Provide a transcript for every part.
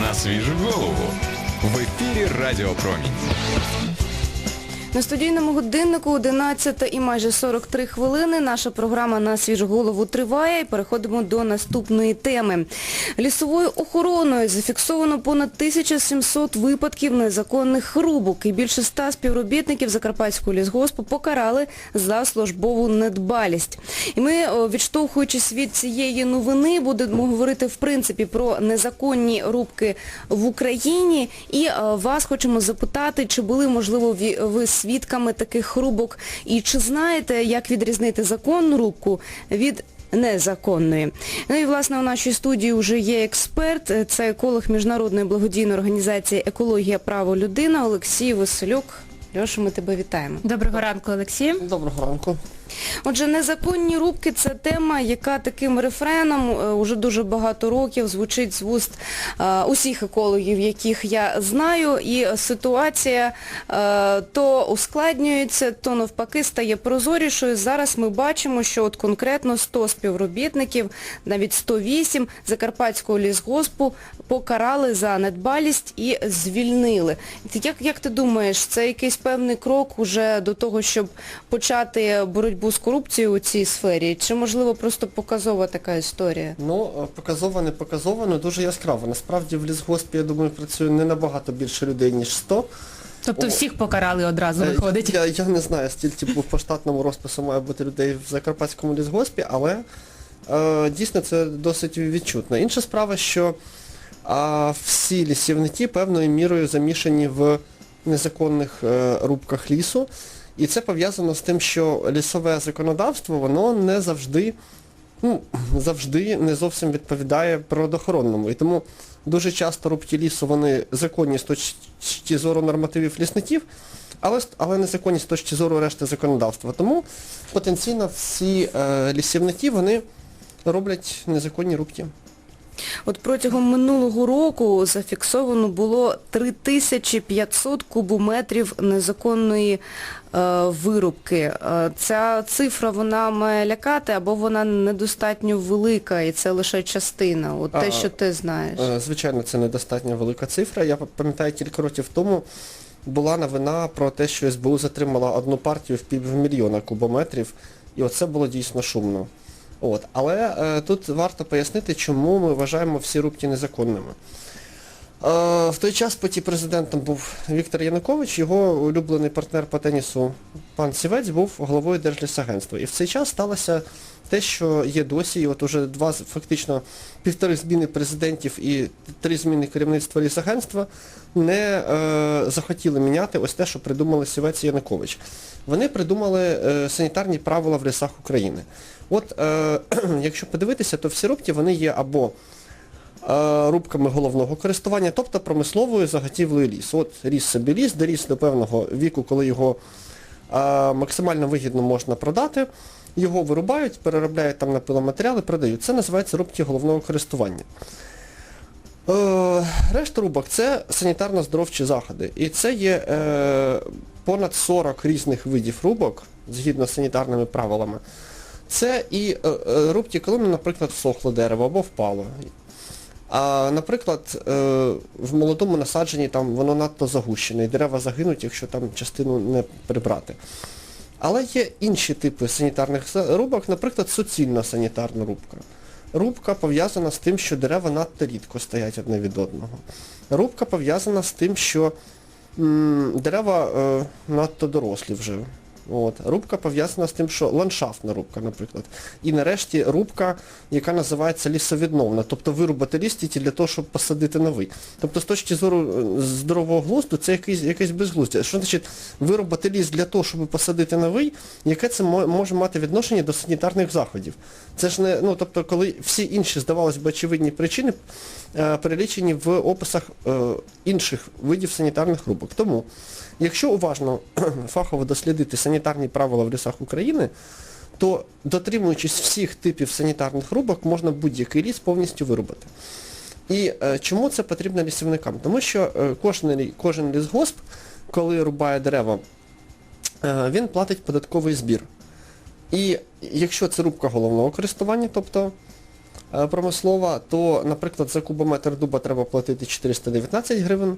на свіжу голову. В ефірі Радіо Промінь. На студійному годиннику 11 і майже 43 хвилини. Наша програма на свіжу голову триває і переходимо до наступної теми. Лісовою охороною зафіксовано понад 1700 випадків незаконних рубок і більше 100 співробітників Закарпатського лісгоспу покарали за службову недбалість. І ми, відштовхуючись від цієї новини, будемо говорити в принципі про незаконні рубки в Україні. І вас хочемо запитати, чи були, можливо, ви свідками таких рубок, і чи знаєте, як відрізнити законну рубку від незаконної. Ну і, власне, у нашій студії вже є експерт, це еколог Міжнародної благодійної організації Екологія право людина Олексій Василюк. Льоша, ми тебе вітаємо. Доброго ранку, Олексій. Доброго ранку. Отже, незаконні рубки це тема, яка таким рефреном е, уже дуже багато років звучить з вуст е, усіх екологів, яких я знаю, і ситуація е, то ускладнюється, то навпаки стає прозорішою. Зараз ми бачимо, що от конкретно 100 співробітників, навіть 108 Закарпатського лісгоспу покарали за недбалість і звільнили. Як, як ти думаєш, це якийсь певний крок уже до того, щоб почати боротьбу з корупцією у цій сфері? Чи, можливо, просто показова така історія? Ну, е, показово, не показово, але дуже яскраво. Насправді в лісгоспі, я думаю, працює не набагато більше людей, ніж 100. Тобто всіх покарали одразу, Е, виходить. Я, я не знаю, стільки по по штатному розпису має бути людей в Закарпатському лісгоспі, але е, дійсно це досить відчутно. Інша справа, що а, всі лісівники певною мірою замішані в незаконних е, рубках лісу. І це пов'язано з тим, що лісове законодавство, воно не завжди, ну, завжди не зовсім відповідає природоохоронному. І тому дуже часто рубки лісу, вони законні з точки зору нормативів лісників, але, але незаконні з точки зору решти законодавства. Тому потенційно всі е, лісівники, вони роблять незаконні рубки. От протягом минулого року зафіксовано було 3500 кубометрів незаконної е, вирубки. Е, ця цифра, вона має лякати, або вона недостатньо велика, і це лише частина. От те, А, що ти знаєш. Е, Звичайно, це недостатньо велика цифра. Я пам'ятаю, кілька років тому була новина про те, що СБУ затримала одну партію в півмільйона кубометрів, і оце було дійсно шумно. От. Але е, тут варто пояснити, чому ми вважаємо всі рубки незаконними. Е, в той час президентом був Віктор Янукович, його улюблений партнер по тенісу пан Сівець був головою Держлісагентства. І в цей час сталося те, що є досі, і от уже два, фактично півтори зміни президентів і три зміни керівництва лісагентства не е, захотіли міняти ось те, що придумали Сівець і Янукович. Вони придумали е, санітарні правила в лісах України. От е, якщо подивитися, то всі рубки вони є або рубками головного користування, тобто промисловою заготівлею лісу. От ріс собі ліс, доріс до певного віку, коли його е, максимально вигідно можна продати, його вирубають, переробляють там на пиломатеріали, продають. Це називається рубки головного користування. Е, решта рубок це санітарно-здоровчі заходи. І це є е, понад 40 різних видів рубок, згідно з санітарними правилами. Це і е, е, рубки, коли, наприклад, всохло дерево або впало. А, наприклад, е, в молодому насадженні там воно надто загущене, і дерева загинуть, якщо там частину не прибрати. Але є інші типи санітарних рубок, наприклад, суцільна санітарна рубка. Рубка пов'язана з тим, що дерева надто рідко стоять одне від одного. Рубка пов'язана з тим, що м, дерева е, надто дорослі вже. От. Рубка пов'язана з тим, що ландшафтна рубка, наприклад. І нарешті рубка, яка називається лісовідновна, тобто вирубати ліс тільки для того, щоб посадити новий. Тобто з точки зору е, здорового глузду це якийсь, якесь безглуздя. Що значить вирубати ліс для того, щоб посадити новий, яке це може мати відношення до санітарних заходів? Це ж не, ну тобто, коли всі інші, здавалось би, очевидні причини е, перелічені в описах е, інших видів санітарних рубок. Тому, якщо уважно фахово дослідити санітарні правила в лісах України, то дотримуючись всіх типів санітарних рубок, можна будь-який ліс повністю вирубати. І е, чому це потрібно лісівникам? Тому що е, кожен, кожен лісгосп, коли рубає дерева, е, він платить податковий збір. І якщо це рубка головного користування, тобто е, промислова, то, наприклад, за кубометр дуба треба платити 419 гривень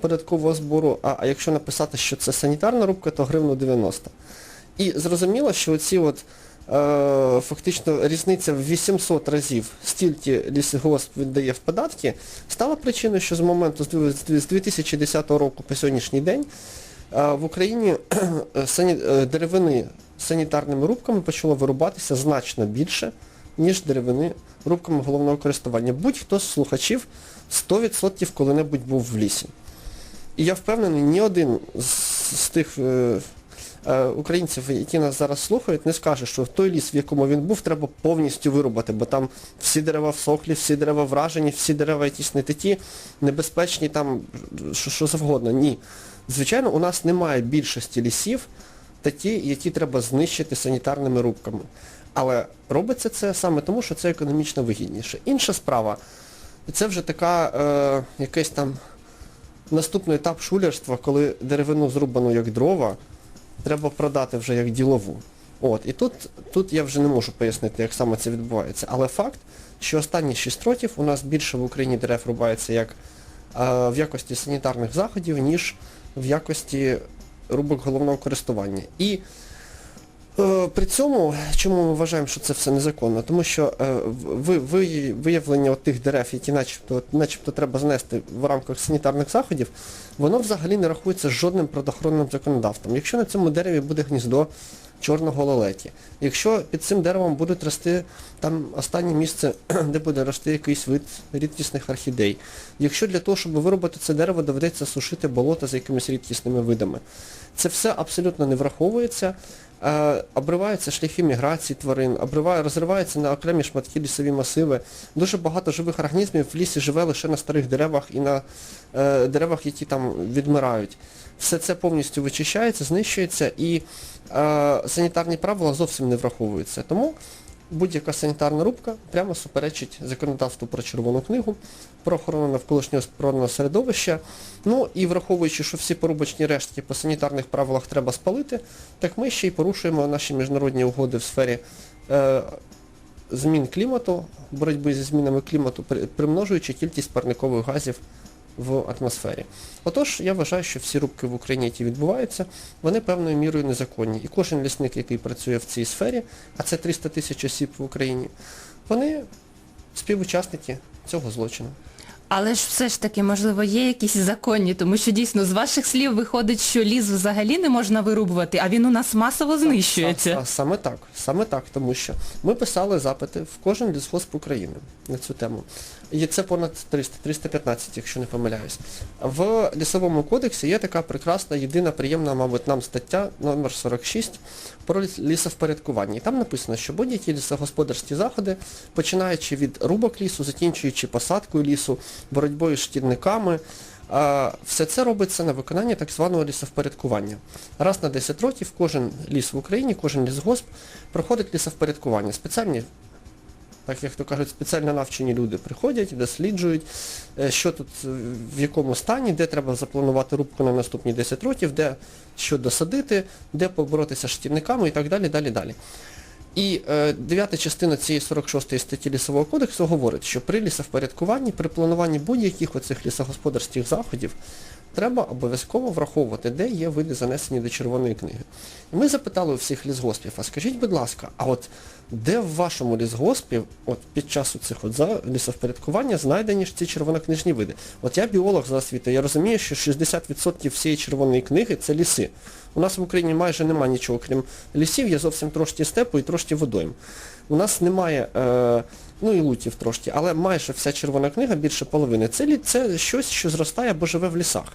податкового збору, а, якщо написати, що це санітарна рубка, то гривну 90. І зрозуміло, що оці от е, фактично різниця в 800 разів стільки лісгосп віддає в податки, стала причиною, що з моменту з 2010 року по сьогоднішній день е, в Україні сані- е, деревини санітарними рубками почало вирубатися значно більше, ніж деревини рубками головного користування. Будь-хто з слухачів 100% коли-небудь був в лісі. І я впевнений, ні один з, тих е, е, українців, які нас зараз слухають, не скаже, що той ліс, в якому він був, треба повністю вирубати, бо там всі дерева всохлі, всі дерева вражені, всі дерева якісь не такі, небезпечні, там що, що завгодно. Ні. Звичайно, у нас немає більшості лісів, такі, які треба знищити санітарними рубками. Але робиться це саме тому, що це економічно вигідніше. Інша справа, це вже така е, якась там наступний етап шулярства, коли деревину зрубану як дрова, треба продати вже як ділову. От, і тут, тут я вже не можу пояснити, як саме це відбувається. Але факт, що останні 6 років у нас більше в Україні дерев рубається як е, в якості санітарних заходів, ніж в якості рубок головного користування. І При цьому, чому ми вважаємо, що це все незаконно? Тому що е, ви, ви, виявлення тих дерев, які начебто, начебто треба знести в рамках санітарних заходів, воно взагалі не рахується жодним природоохоронним законодавством. Якщо на цьому дереві буде гніздо чорного лолеті, якщо під цим деревом будуть рости там останнє місце, де буде рости якийсь вид рідкісних орхідей, якщо для того, щоб виробити це дерево, доведеться сушити болото з якимись рідкісними видами, це все абсолютно не враховується. Е, обриваються шляхи міграції тварин, розриваються на окремі шматки лісові масиви. Дуже багато живих організмів в лісі живе лише на старих деревах і на е, деревах, які там відмирають. Все це повністю вичищається, знищується і е, санітарні правила зовсім не враховуються. Тому будь-яка санітарна рубка прямо суперечить законодавству про червону книгу, про охорону навколишнього природного середовища. Ну і враховуючи, що всі порубочні рештки по санітарних правилах треба спалити, так ми ще й порушуємо наші міжнародні угоди в сфері е, змін клімату, боротьби зі змінами клімату, примножуючи кількість парникових газів в атмосфері. Отож, я вважаю, що всі рубки в Україні, які відбуваються, вони певною мірою незаконні. І кожен лісник, який працює в цій сфері, а це 300 тисяч осіб в Україні, вони співучасники цього злочину. Але ж все ж таки, можливо, є якісь законні, тому що дійсно з ваших слів виходить, що ліс взагалі не можна вирубувати, а він у нас масово знищується. Саме так, саме так, тому що ми писали запити в кожен лісгосп України на цю тему. І це понад 300, 315, якщо не помиляюсь. В лісовому кодексі є така прекрасна, єдина приємна, мабуть, нам стаття номер 46 про лісовпорядкування. І там написано, що будь-які лісогосподарські заходи, починаючи від рубок лісу, закінчуючи посадкою лісу, боротьбою з шкідниками, Все це робиться на виконання так званого лісовпорядкування. Раз на 10 років кожен ліс в Україні, кожен лісгосп проходить лісовпорядкування. Спеціальні, так як то кажуть, спеціально навчені люди приходять, досліджують, е, що тут, е, в якому стані, де треба запланувати рубку на наступні 10 років, де що досадити, де поборотися з шкідниками і так далі, далі, далі. І е, дев'ята частина цієї 46 статті Лісового кодексу говорить, що при лісовпорядкуванні, при плануванні будь-яких оцих лісогосподарських заходів треба обов'язково враховувати, де є види занесені до червоної книги. І ми запитали у всіх лісгоспів, а скажіть, будь ласка, а от де в вашому лісгоспі от під час цих от лісовпорядкування знайдені ж ці червонокнижні види? От я біолог за освітою, я розумію, що 60% всієї червоної книги це ліси. У нас в Україні майже немає нічого, крім лісів, є зовсім трошки степу і трошки водойм. У нас немає, е, ну і лутів трошки, але майже вся червона книга, більше половини, це, це щось, що зростає або живе в лісах.